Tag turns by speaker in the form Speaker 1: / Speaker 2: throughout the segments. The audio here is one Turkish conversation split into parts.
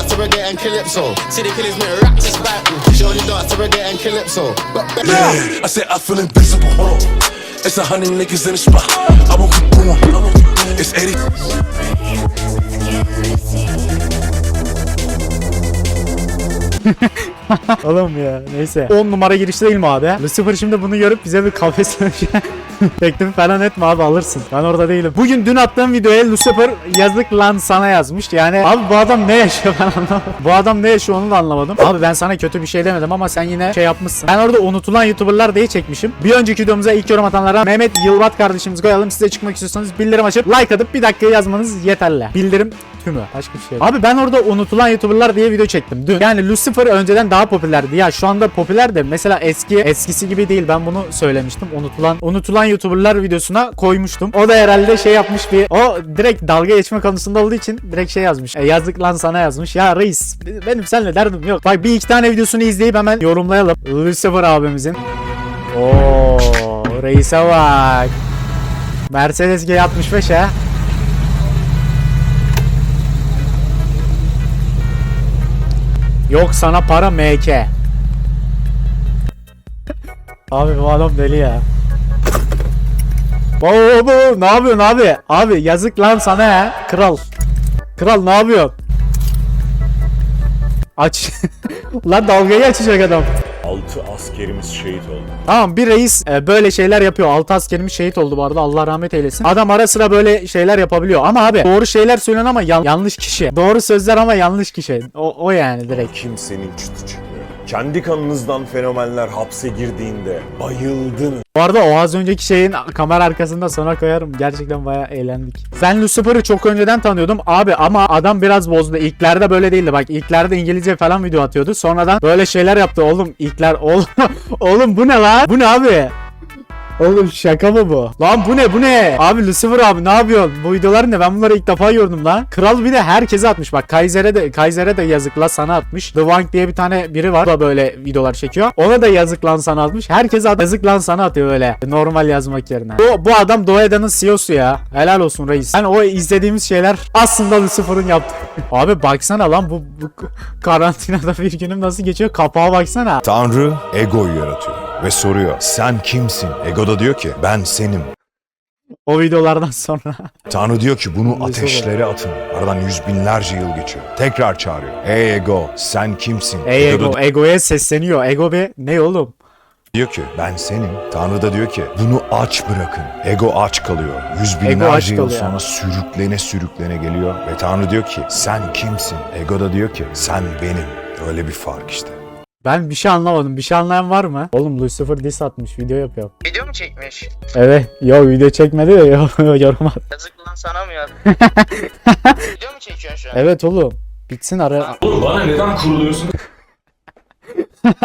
Speaker 1: dance to reggae and calypso. See the killers make rap just back. She only dance to reggae and calypso. But
Speaker 2: Yeah, I said I feel invincible. Hold on. It's a hundred niggas in the spot. I won't keep going. It's 80.
Speaker 3: Oğlum ya neyse. 10 numara girişte değil mi abi? Lucifer şimdi bunu görüp bize bir kafes teklif falan etme abi alırsın. Ben orada değilim. Bugün dün attığım videoya Lucifer yazık lan sana yazmış. Yani abi bu adam ne yaşıyor ben anlamadım. Bu adam ne yaşıyor onu da anlamadım. Abi ben sana kötü bir şey demedim ama sen yine şey yapmışsın. Ben orada unutulan YouTuber'lar diye çekmişim. Bir önceki videomuza ilk yorum atanlara Mehmet Yılvat kardeşimizi koyalım. Size çıkmak istiyorsanız bildirim açıp like atıp bir dakika yazmanız yeterli. Bildirim tümü. Başka bir şey yok. Abi ben orada unutulan YouTuber'lar diye video çektim dün. Yani Lucifer önceden daha popülerdi. Ya şu anda popüler de mesela eski eskisi gibi değil. Ben bunu söylemiştim. Unutulan unutulan YouTuber'lar videosuna koymuştum. O da herhalde şey yapmış bir o direkt dalga geçme konusunda olduğu için direkt şey yazmış. E, yazık lan sana yazmış. Ya reis benim seninle derdim yok. Bak bir iki tane videosunu izleyip hemen yorumlayalım. Lucifer abimizin. Oo reise bak. Mercedes G65 ha. Yok sana para MK. Abi bu adam deli ya. Baba baba ne yapıyorsun abi? Abi yazık lan sana ya. Kral. Kral ne yapıyorsun? Aç. lan dalgayı açacak adam.
Speaker 4: 6 askerimiz şehit oldu.
Speaker 3: Tamam bir reis e, böyle şeyler yapıyor. 6 askerimiz şehit oldu bu arada. Allah rahmet eylesin. Adam ara sıra böyle şeyler yapabiliyor. Ama abi doğru şeyler söylüyor ama yan- yanlış kişi. Doğru sözler ama yanlış kişi. O, o yani direkt.
Speaker 4: Kimsenin çıtı çıkmıyor. Kendi kanınızdan fenomenler hapse girdiğinde bayıldınız.
Speaker 3: Bu arada o az önceki şeyin kamera arkasında sonra koyarım. Gerçekten bayağı eğlendik. Ben Lucifer'ı çok önceden tanıyordum abi ama adam biraz bozdu. İlklerde böyle değildi. Bak ilklerde İngilizce falan video atıyordu. Sonradan böyle şeyler yaptı. Oğlum ilkler oğlum oğlum bu ne lan? Bu ne abi? Oğlum şaka mı bu? Lan bu ne bu ne? Abi Lucifer abi ne yapıyorsun? Bu videolar ne? Ben bunları ilk defa gördüm lan. Kral bir de herkese atmış. Bak Kaiser'e de Kaiser'e de yazık lan sana atmış. The Wank diye bir tane biri var. O da böyle videolar çekiyor. Ona da yazık lan sana atmış. Herkese at- yazık lan sana atıyor böyle. Normal yazmak yerine. Bu, bu adam Doğedan'ın CEO'su ya. Helal olsun reis. Yani o izlediğimiz şeyler aslında Lucifer'ın yaptığı. Abi baksana lan bu, bu karantinada bir günüm nasıl geçiyor? Kapağa baksana.
Speaker 5: Tanrı egoyu yaratıyor ve soruyor sen kimsin? Ego da diyor ki ben senim.
Speaker 3: O videolardan sonra.
Speaker 5: Tanrı diyor ki bunu ateşlere atın. Aradan yüz binlerce yıl geçiyor. Tekrar çağırıyor. Ey ego sen kimsin?
Speaker 3: Ey
Speaker 5: Ego da
Speaker 3: ego, egoya sesleniyor. Ego be ne oğlum?
Speaker 5: diyor ki ben senim. Tanrı da diyor ki bunu aç bırakın. Ego aç kalıyor. Yüz binlerce yıl sonra sürüklene sürüklene geliyor. Ve Tanrı diyor ki sen kimsin? Ego da diyor ki sen benim. Öyle bir fark işte.
Speaker 3: Ben bir şey anlamadım. Bir şey anlayan var mı? Oğlum Lucifer diss atmış. Video yapıyor.
Speaker 6: Video mu çekmiş?
Speaker 3: Evet. Yo video çekmedi de yo, yorum at.
Speaker 6: Yazık lan sana mı yazık? Video mu çekiyorsun şu an?
Speaker 3: Evet oğlum. Bitsin ara.
Speaker 7: Oğlum bana neden kuruluyorsun ki?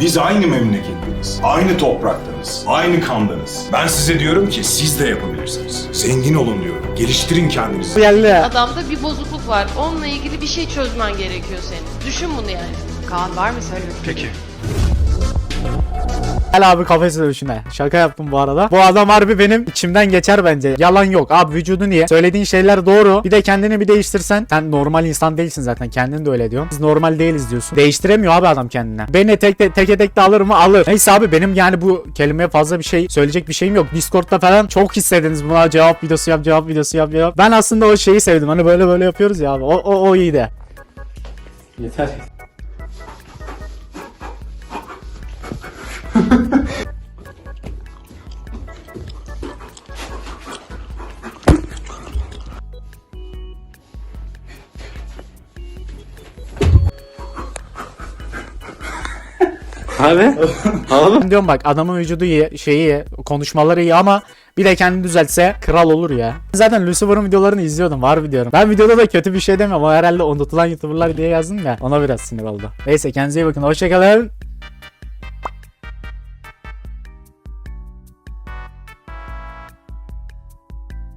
Speaker 7: Biz aynı memleketteniz, aynı topraktanız, aynı kandanız. Ben size diyorum ki siz de yapabilirsiniz. Zengin olun diyorum. Geliştirin kendinizi.
Speaker 3: Geldi.
Speaker 8: Adamda bir bozukluk var. Onunla ilgili bir şey çözmen gerekiyor senin. Düşün bunu yani. Kaan var mı söyle.
Speaker 7: Peki.
Speaker 3: Gel abi kafes dövüşüne. Şaka yaptım bu arada. Bu adam harbi benim içimden geçer bence. Yalan yok. Abi vücudu niye? Söylediğin şeyler doğru. Bir de kendini bir değiştirsen. Sen normal insan değilsin zaten. Kendin de öyle diyorsun. Biz normal değiliz diyorsun. Değiştiremiyor abi adam kendine. Beni tek tek teke tek de alır mı? Alır. Neyse abi benim yani bu kelimeye fazla bir şey söyleyecek bir şeyim yok. Discord'da falan çok hissediniz buna cevap videosu yap, cevap videosu yap, cevap. Ben aslında o şeyi sevdim. Hani böyle böyle yapıyoruz ya abi. O, o, o iyiydi. Yeter. Abi. Oğlum diyorum bak adamın vücudu iyi, şeyi iyi, konuşmaları iyi ama bir de kendini düzeltse kral olur ya. Zaten Lucifer'ın videolarını izliyordum var videolarım. Ben videoda da kötü bir şey demiyorum ama herhalde unutulan YouTuber'lar diye yazdım ya. Ona biraz sinir oldu. Neyse kendinize iyi bakın. Hoşçakalın.